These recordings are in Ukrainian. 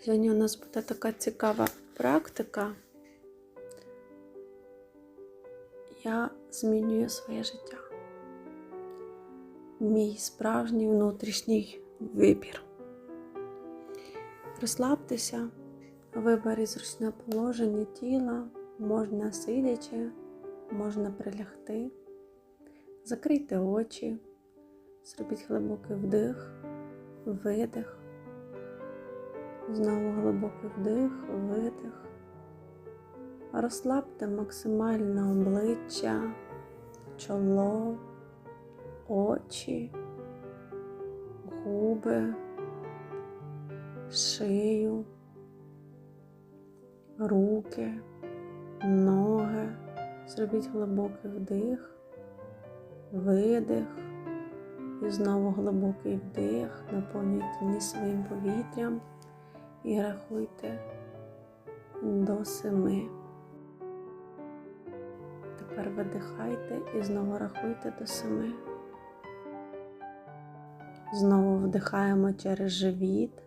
Сьогодні у нас буде така цікава практика. Я змінюю своє життя. Мій справжній внутрішній вибір. Розслабтеся, виберіть зручне положення тіла, можна сидячи, можна прилягти. Закрийте очі, зробіть глибокий вдих, видих. Знову глибокий вдих, видих. Розслабте максимально обличчя, чоло, очі, губи, шию, руки, ноги. Зробіть глибокий вдих, видих. І знову глибокий вдих, наповнюйте ніс своїм повітрям і рахуйте до семи. Тепер видихайте і знову рахуйте до семи. Знову вдихаємо через живіт,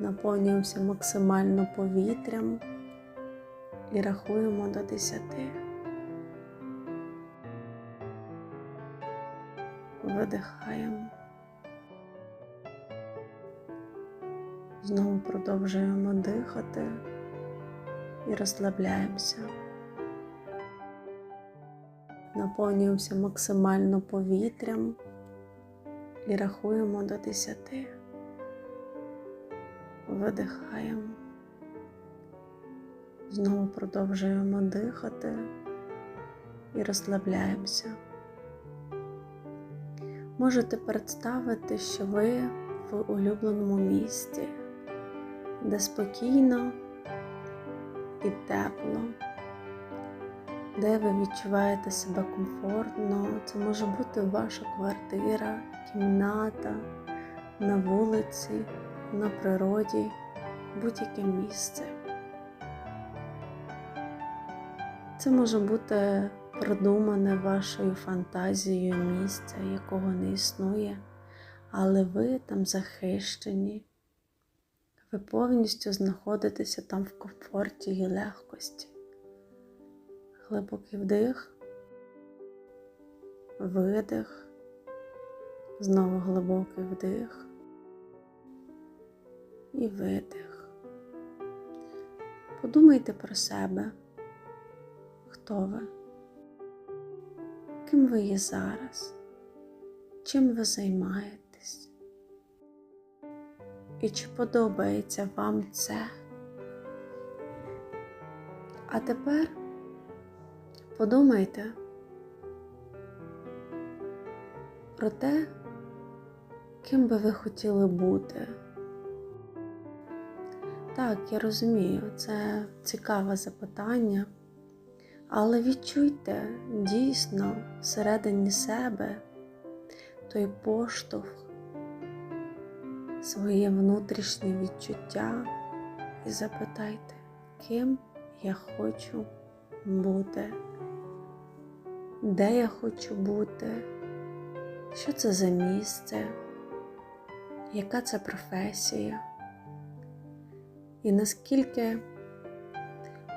наповнюємося максимально повітрям і рахуємо до десяти. Видихаємо. Знову продовжуємо дихати і розслабляємося. Наповнюємося максимально повітрям і рахуємо до 10. Видихаємо. Знову продовжуємо дихати і розслабляємося. Можете представити, що ви в улюбленому місці де спокійно і тепло, де ви відчуваєте себе комфортно. Це може бути ваша квартира, кімната, на вулиці, на природі, будь-яке місце. Це може бути придумане вашою фантазією місця, якого не існує, але ви там захищені. Ви повністю знаходитеся там в комфорті і легкості. Глибокий вдих, видих, знову глибокий вдих і видих. Подумайте про себе, хто ви, ким ви є зараз, чим ви займаєтесь. І чи подобається вам це? А тепер подумайте про те, ким би ви хотіли бути. Так, я розумію, це цікаве запитання, але відчуйте дійсно всередині себе той поштовх своє внутрішнє відчуття і запитайте, ким я хочу бути, де я хочу бути, що це за місце, яка це професія, і наскільки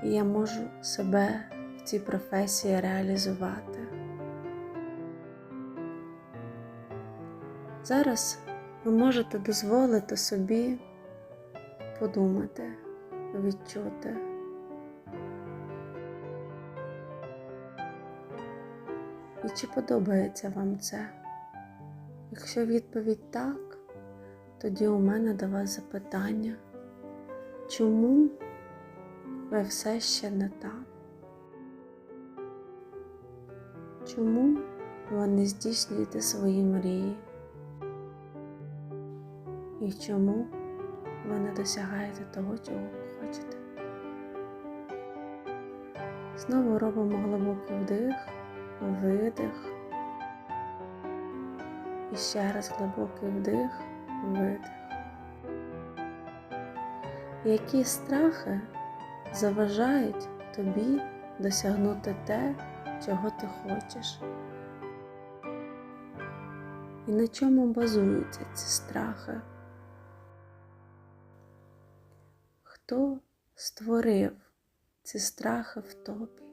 я можу себе в цій професії реалізувати. Зараз ви можете дозволити собі подумати, відчути. І чи подобається вам це? Якщо відповідь так, тоді у мене до вас запитання, чому ви все ще не там? Чому ви не здійснюєте свої мрії? І чому ви не досягаєте того, чого ви хочете. Знову робимо глибокий вдих, видих. І ще раз глибокий вдих, видих. Які страхи заважають тобі досягнути те, чого ти хочеш? І на чому базуються ці страхи? Хто створив ці страхи в тобі?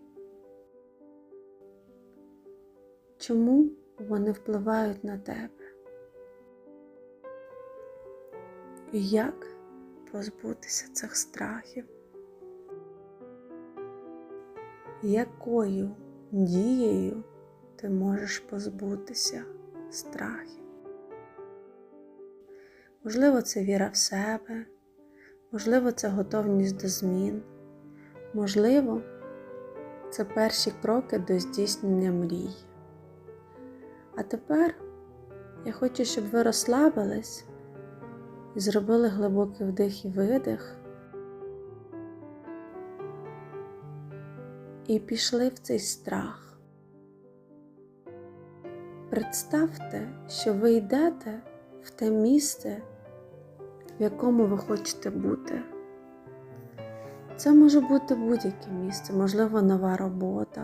Чому вони впливають на тебе? І як позбутися цих страхів? Якою дією ти можеш позбутися страхів? Можливо, це віра в себе, можливо, це готовність до змін, можливо, це перші кроки до здійснення мрій. А тепер я хочу, щоб ви розслабились і зробили глибокий вдих і видих. І пішли в цей страх. Представте, що ви йдете в те місце, в якому ви хочете бути. Це може бути будь-яке місце, можливо, нова робота,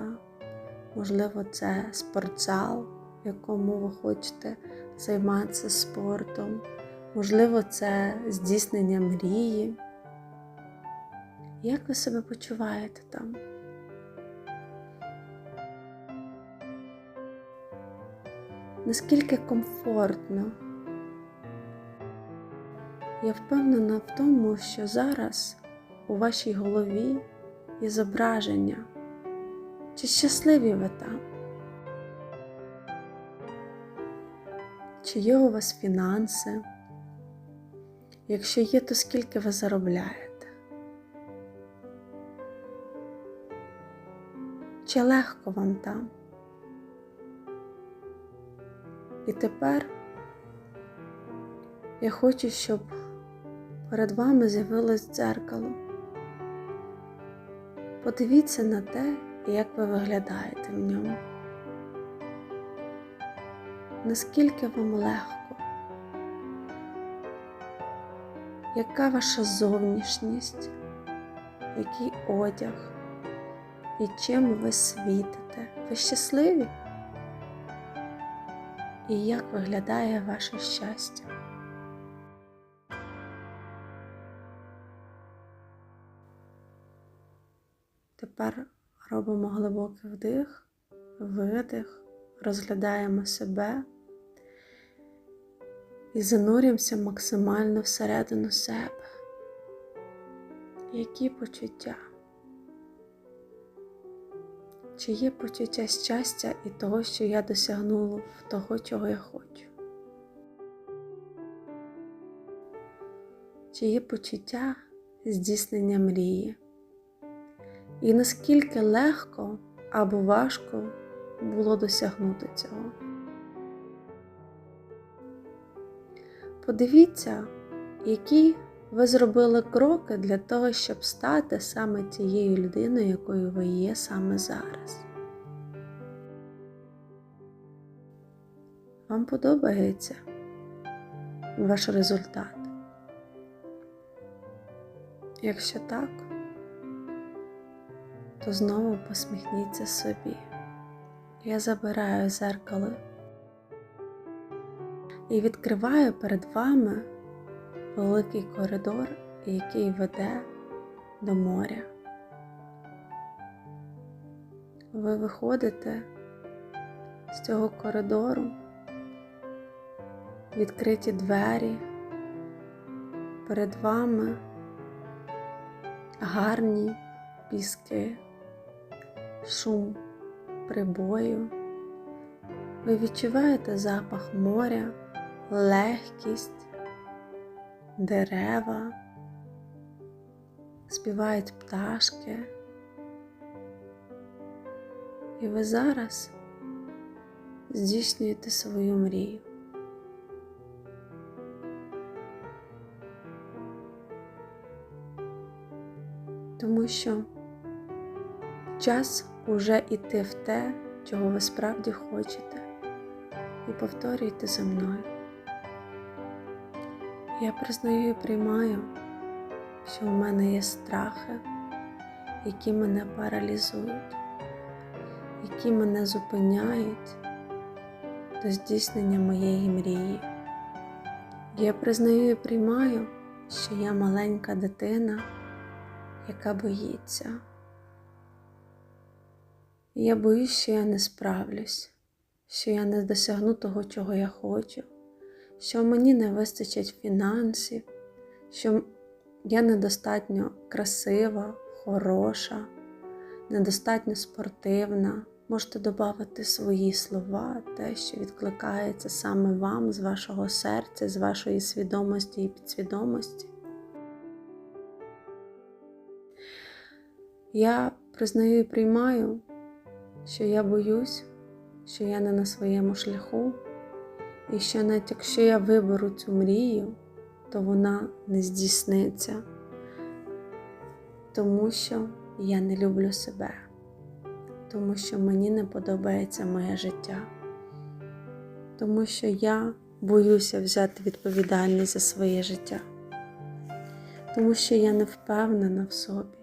можливо, це спортзал, в якому ви хочете займатися спортом, можливо, це здійснення мрії. Як ви себе почуваєте там? Наскільки комфортно? Я впевнена в тому, що зараз вашій голові є зображення, чи щасливі ви там, чи є у вас фінанси, якщо є, то скільки ви заробляєте, чи легко вам там? І тепер я хочу, щоб перед вами з'явилось дзеркало. Подивіться на те, як ви виглядаєте в ньому. Наскільки вам легко, яка ваша зовнішність, який одяг і чим ви світите? Ви щасливі? І як виглядає ваше щастя? Тепер робимо глибокий вдих, видих, розглядаємо себе і занурюємося максимально всередину себе. Які почуття? Чи є почуття щастя і того, що я досягнула того, чого я хочу? Чи є почуття здійснення мрії? І наскільки легко або важко було досягнути цього? Подивіться, які ви зробили кроки для того, щоб стати саме тією людиною, якою ви є саме зараз. Вам подобається ваш результат? Якщо так, то знову посміхніться собі. Я забираю зеркало і відкриваю перед вами великий коридор, який веде до моря. Ви виходите з цього коридору, відкриті двері, перед вами гарні піски, шум прибою. Ви відчуваєте запах моря, легкість дерева, співають пташки. І ви зараз здійснюєте свою мрію. Тому що час уже іти в те, чого ви справді хочете, і повторюйте за мною. Я признаю і приймаю, що в мене є страхи, які мене паралізують, які мене зупиняють до здійснення моєї мрії. Я признаю і приймаю, що я маленька дитина, яка боїться. Я боюсь, що я не справлюсь, що я не досягну того, чого я хочу, що мені не вистачить фінансів, що я недостатньо красива, хороша, недостатньо спортивна. Можете додати свої слова, те, що відкликається саме вам з вашого серця, з вашої свідомості і підсвідомості. Я признаю і приймаю, що я боюсь, що я не на своєму шляху, і що навіть якщо я виберу цю мрію, то вона не здійсниться, тому що я не люблю себе, тому що мені не подобається моє життя, тому що я боюся взяти відповідальність за своє життя, тому що я не впевнена в собі,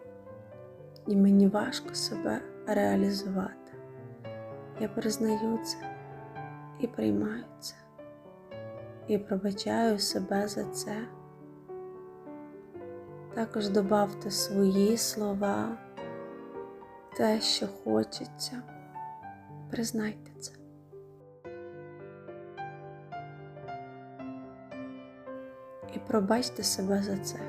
і мені важко себе реалізувати. Я признаю це і приймаю це, і пробачаю себе за це. Також добавте свої слова, те, що хочеться. Признайте це. І пробачте себе за це.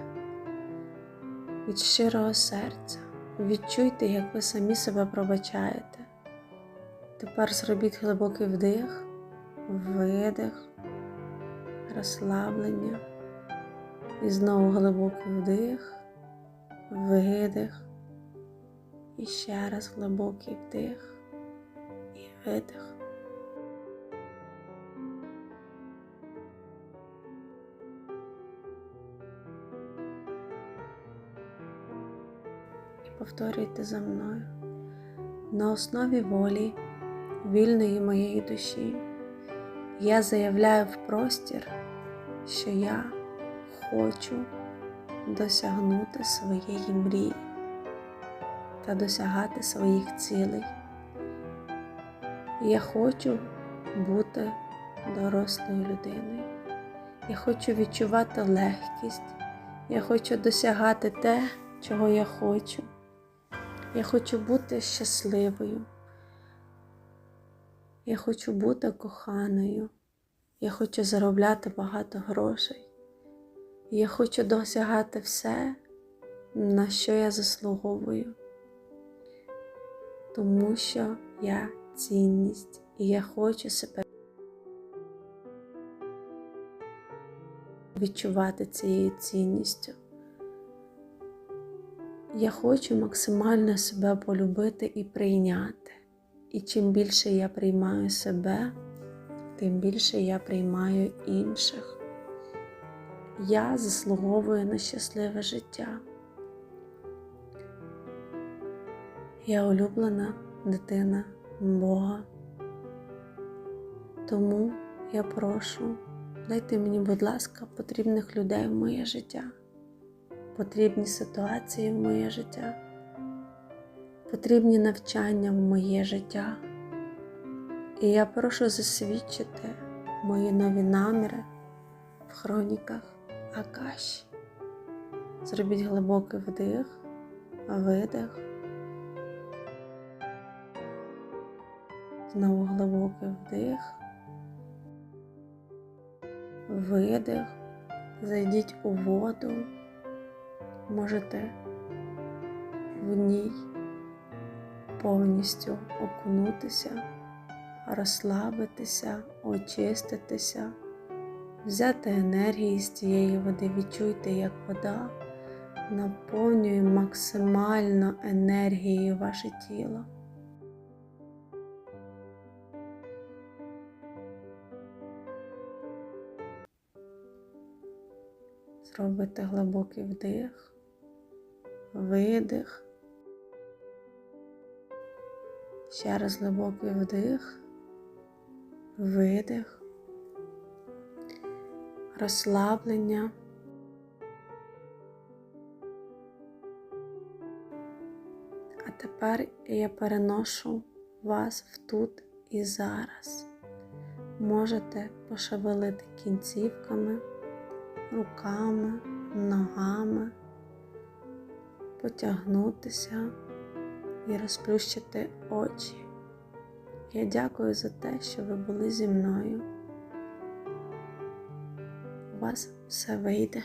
Від щирого серця. Відчуйте, як ви самі себе пробачаєте. Тепер зробіть глибокий вдих, видих, розслаблення. І знову глибокий вдих, видих. І ще раз глибокий вдих і видих. І повторюйте за мною. На основі волі вільної моєї душі я заявляю в простір, що я хочу досягнути своєї мрії та досягати своїх цілей. Я хочу бути дорослою людиною. Я хочу відчувати легкість. Я хочу досягати те, чого я хочу. Я хочу бути щасливою. Я хочу бути коханою. Я хочу заробляти багато грошей. Я хочу досягати все, на що я заслуговую. Тому що я цінність і я хочу себе відчувати цією цінністю. Я хочу максимально себе полюбити і прийняти. І чим більше я приймаю себе, тим більше я приймаю інших. Я заслуговую на щасливе життя. Я улюблена дитина Бога. Тому я прошу, дайте мені, будь ласка, потрібних людей в моє життя, потрібні ситуації в моє життя, потрібні навчання в моє життя. І я прошу засвідчити мої нові наміри в хроніках Акаші. Зробіть глибокий вдих, видих. Знову глибокий вдих, видих, зайдіть у воду, можете в ній повністю окунутися, розслабитися, очиститися, взяти енергії з цієї води, відчуйте, як вода наповнює максимально енергією ваше тіло. Зробите глибокий вдих, видих. Ще раз глибокий вдих, видих, розслаблення. А тепер я переношу вас в тут і зараз. Можете пошевелити кінцівками руками, ногами, потягнутися і розплющити очі. Я дякую за те, що ви були зі мною. У вас все вийде.